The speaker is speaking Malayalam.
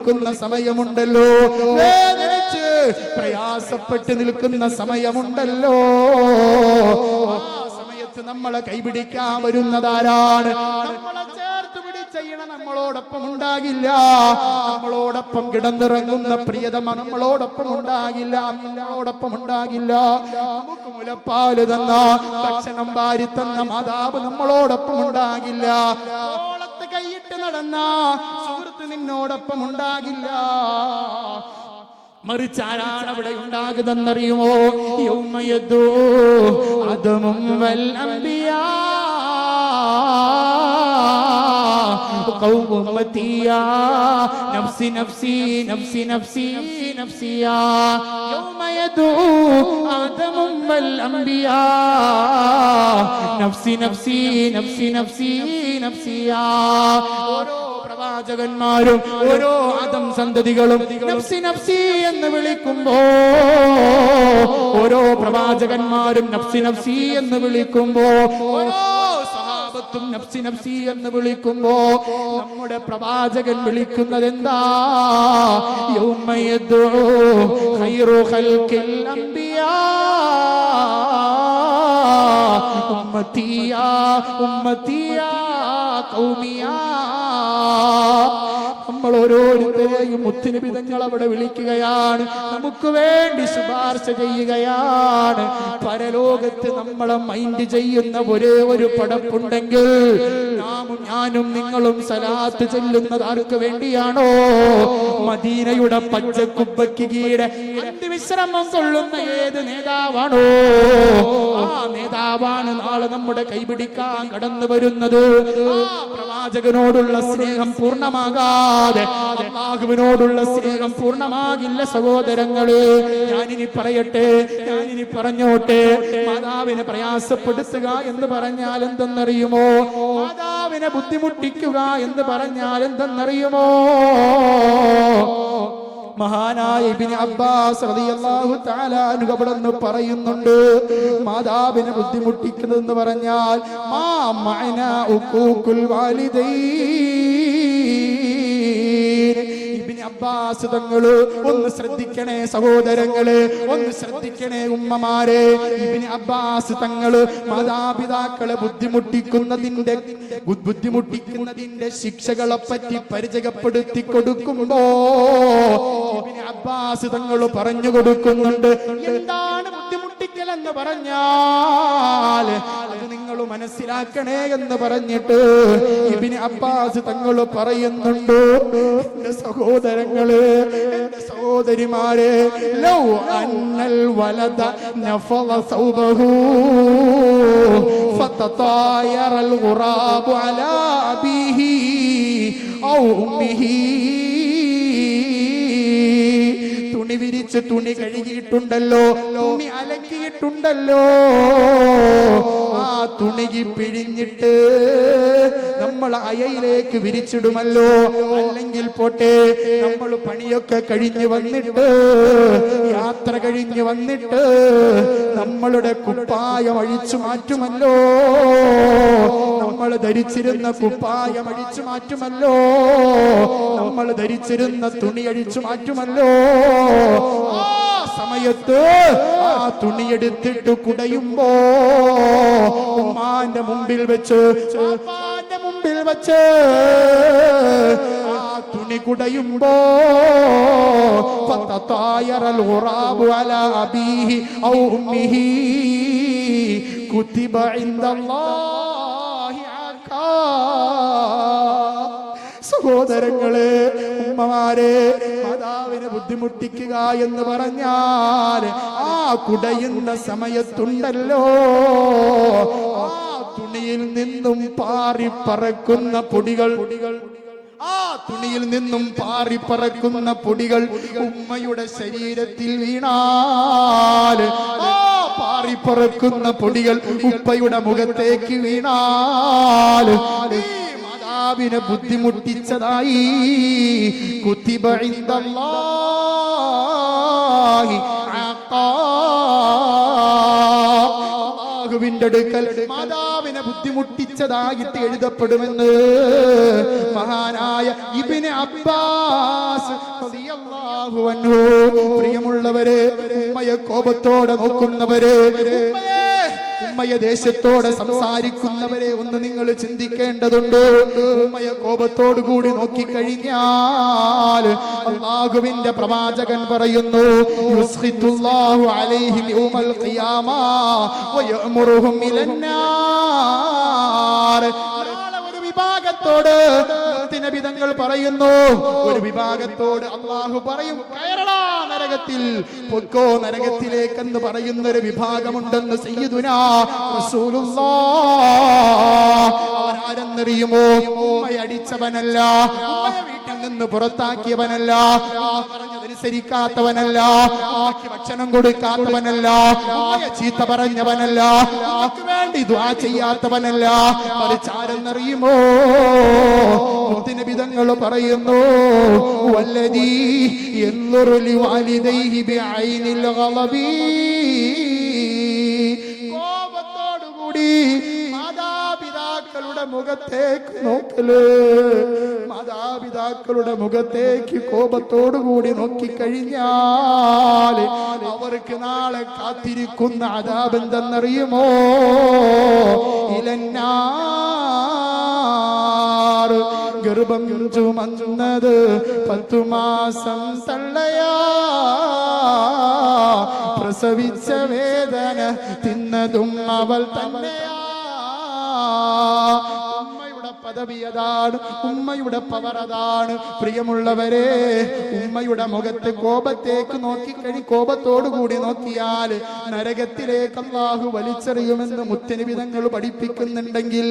നിൽക്കുന്ന സമയമുണ്ടല്ലോ. വേദനിച്ച് പ്രയാസപ്പെട്ട് നിൽക്കുന്ന സമയമുണ്ടല്ലോ. ആ സമയത്ത് നമ്മളെ കൈപിടിക്കാൻ വരുന്നതാരാണ്? നമ്മളെ നമ്മളോടൊപ്പം ഉണ്ടാകില്ല. നമ്മളോടൊപ്പം കിടന്നിറങ്ങുന്ന പ്രിയതമ നമ്മളോടൊപ്പം ഉണ്ടാകില്ല. നമ്മളോടൊപ്പം ഉണ്ടാകില്ല. നമുക്ക് മുലപ്പാൽ തന്ന ഭക്ഷണം വാരി തന്ന മാതാവ് നമ്മളോടൊപ്പം ഉണ്ടാകില്ല. കൈയിട്ട് നടന്ന സുഹൃത്ത് നിന്നോടൊപ്പം ഉണ്ടാകില്ല. മറിച്ച് ആരാണ് അവിടെ ഉണ്ടാകുന്നറിയുമോ യൗമയദോ അതമും വൽ قوم أمتي يا نفسي نفسي نفسي نفسي نفسي يا يوم يدعو آدم والأنبياء نفسي نفسي نفسي نفسي نفسي يا ഓരോ പ്രവാചകന്മാരും ഓരോ ആദം സന്തതികളും നഫ്സി നഫ്സി എന്ന് വിളിക്കുമ്പോ ഓരോ പ്രവാചകന്മാരും നഫ്സി നഫ്സി എന്ന് വിളിക്കുമ്പോ ഓരോ സഹാബത്തും നഫ്സി നഫ്സി എന്ന് വിളിക്കുമ്പോ നമ്മുടെ പ്രവാചകൻ വിളിക്കുന്നത് എന്താ ഉമ്മത്തിയാ ഉമ്മത്തിയാ കൗമിയാ നമ്മൾ ഓരോരുത്തരെയും മുത്തുനിബിതങ്ങൾ അവിടെ വിളിക്കുകയാണ്. നമുക്ക് വേണ്ടി ശുപാർശ ചെയ്യുകയാണ്. പരലോകത്ത് നമ്മളെ മൈൻഡ് ചെയ്യുന്ന ഒരേ ഒരു പടപ്പുണ്ടെങ്കിൽ നാമും ഞാനും നിങ്ങളും സലാത്ത് ചെല്ലുന്നത് ആർക്ക് വേണ്ടിയാണോ? മദീനയുടെ പച്ചക്കുപ്പയ്ക്ക് കീഴെ വിശ്രമം കൊള്ളുന്ന ഏത് നേതാവാണോ? ആ നേതാവാണ് നാളെ നമ്മുടെ കൈപിടിക്കാൻ കടന്നു വരുന്നത്. പ്രവാചകനോടുള്ള സ്നേഹം പൂർണമാകാതെ അള്ളാഹുവിനോടുള്ള സ്നേഹം പൂർണമാകില്ല സഹോദരങ്ങളെ. ഞാനിനി പറയട്ടെ ഞാനിനി പറഞ്ഞോട്ടെ. മാതാവിനെ പ്രയാസപ്പെടുത്തുക എന്ന് പറഞ്ഞാൽ എന്തെന്നറിയുമോ? മാതാവിനെ ബുദ്ധിമുട്ടിക്കുക എന്ന് പറഞ്ഞാൽ എന്തെന്നറിയുമോ? മഹാനായ ഇബ്നു അബ്ബാസ് റളിയല്ലാഹു തആല അൻഹു പറയുന്നുണ്ട് മാതാവിനെ ബുദ്ധിമുട്ടിക്കുന്നതെന്ന് പറഞ്ഞാൽ മാ മഅന ഉഖൂഖുൽ ഇബ്നു അബ്ബാസ് തങ്ങൾ ഒന്ന് ശ്രദ്ധിക്കണേ സഹോദരങ്ങൾ ഒന്ന് ശ്രദ്ധിക്കണേ ഉമ്മമാരെ. ഇബ്നു അബ്ബാസ് തങ്ങൾ മാതാപിതാക്കളെ ബുദ്ധിമുട്ടിക്കുന്നതിന്റെ ബുദ്ധിമുട്ടിക്കുന്നതിന്റെ ശിക്ഷകളെ പറ്റി പരിചയപ്പെടുത്തി കൊടുക്കുമ്പോ അബ്ബാസ് തങ്ങൾ പറഞ്ഞു കൊടുക്കുന്നുണ്ട്. എന്താണ് ബുദ്ധിമുട്ടിക്കൽ എന്ന് പറഞ്ഞാൽ അത് നിങ്ങൾ മനസ്സിലാക്കണേ എന്ന് പറഞ്ഞിട്ട് ഇബിന് അബ്ബാസ് തങ്ങൾ പറയുന്നുണ്ട് എന്റെ സഹോദരങ്ങള് എന്റെ സഹോദരിമാരെ ലൗ അന്നൽ വലത നഫള സൗബഹു فتطاير الغراب على أبيه أو أمه വിരിച്ച് തുണി കഴുകിയിട്ടുണ്ടല്ലോ. തുണി അലക്കിയിട്ടുണ്ടല്ലോ. ആ തുണികി പിഴിഞ്ഞിട്ട് നമ്മൾ അയയിലേക്ക് വിരിച്ചിടുമല്ലോ. അല്ലെങ്കിൽ പോട്ടെ നമ്മൾ പണിയൊക്കെ കഴിഞ്ഞു വന്നിട്ട് യാത്ര കഴിഞ്ഞു വന്നിട്ട് നമ്മളുടെ കുപ്പായം അഴിച്ചു മാറ്റുമല്ലോ. നമ്മൾ ധരിച്ചിരുന്ന കുപ്പായം അഴിച്ചു മാറ്റുമല്ലോ. നമ്മൾ ധരിച്ചിരുന്ന തുണി അഴിച്ചു മാറ്റുമല്ലോ. സമയത്ത് ആ തുണിയെടുത്തിട്ട് കുടയുമ്പോ ഉമ്മാന്റെ മുമ്പിൽ വെച്ച് ഉമ്മാന്റെ മുമ്പിൽ വെച്ച് ആ തുണി കുടയുമ്പോ ഫതതായറൽ ഉറാബു അലാ അബീഹി ഔ ഉമ്മിഹി കുതിബ ഇൻദല്ലാഹി അക്കാ സഹോദരങ്ങളെ ഉമ്മമാരെ മാതാവിനെ ബുദ്ധിമുട്ടിക്കുക എന്ന് പറഞ്ഞാൽ ആ കുടയുന്ന സമയത്തുണ്ടല്ലോ. ആ തുണിയിൽ നിന്നും പാറിപ്പറക്കുന്ന പൊടികൾ പൊടികൾ ആ തുണിയിൽ നിന്നും പാറി പറക്കുന്ന പൊടികൾ ഉമ്മയുടെ ശരീരത്തിൽ വീണാൽ ആ പാറിപ്പറക്കുന്ന പൊടികൾ ഉപ്പയുടെ മുഖത്തേക്ക് വീണാൽ ഈ മാതാവിനെ ബുദ്ധിമുട്ടിച്ചതായി കുത്തിബ. അള്ളാഹുവിന്റെ അടുക്കൽ മാതാവിനെ ബുദ്ധിമുട്ടിച്ചതായിട്ട് എഴുതപ്പെടുമെന്ന് മഹാനായ ഇബിന് അബ്ബാസ് പ്രിയമുള്ളവരെ ഉമ്മയെ കോപത്തോടെ നോക്കുന്നവരെ ഉമ്മയെ ഉമ്മയെ ദേശത്തോടെ സംസാരിക്കുന്നവരെ ഒന്ന് നിങ്ങൾ ചിന്തിക്കേണ്ടതുണ്ട്. ഉമ്മയ കോപത്തോടു കൂടി നോക്കിക്കഴിഞ്ഞാൽ അള്ളാഹുവിന്റെ പ്രവാചകൻ പറയുന്നു അലൈഹിം യൗമൽ ഖിയാമ തങ്ങൾ പറയുന്നു ഒരു വിഭാഗത്തോട് അള്ളാഹു പറയും കയറടാ നരകത്തിൽ പൊക്കോ നരകത്തിലേക്കെന്ന് പറയുന്ന ഒരു വിഭാഗമുണ്ടെന്ന് ഉമ്മയെ അടിച്ചവനല്ല വീട്ടിൽ നിന്ന് പുറത്താക്കിയവനല്ല. ഉമ്മയ്ക്ക് ഭക്ഷണം കൊടുക്കാത്തവനല്ല. ചീത്ത പറഞ്ഞവനല്ല. വേണ്ടി ദ്വാ ചെയ്യാത്തവനല്ല. ചാരെന്നറിയുമോ? വിധങ്ങൾ പറയുന്നു വല്ലതീ എന്നുറുലി വാലിദൈഹി ബിഐനിൽ ഗളബി കോപത്തോടുകൂടി മാതാപിതാക്കളുടെ മുഖത്തേക്ക് നോക്കൽ. മാതാപിതാക്കളുടെ മുഖത്തേക്ക് കോപത്തോടുകൂടി നോക്കിക്കഴിഞ്ഞാൽ അവർക്ക് നാളെ കാത്തിരിക്കുന്ന അതാബെന്തെന്നറിയുമോ ഇലന്നാർ ഗർഭം ചുമന്നത് പത്തു മാസം തള്ളയാ. പ്രസവിച്ച വേദന തിന്നതും അവൾ തന്നെയാ. ഉമ്മയുടെ പദവി അതാണ് ഉമ്മയുടെ പവർ അതാണ്. പ്രിയമുള്ളവരെ ഉമ്മയുടെ മുഖത്ത് കോപത്തേക്ക് നോക്കിക്കഴി കൂടി നോക്കിയാൽ നരകത്തിലേക്ക് അള്ളാഹു വലിച്ചെറിയുമെന്ന് മുത്തനിവിധങ്ങൾ പഠിപ്പിക്കുന്നുണ്ടെങ്കിൽ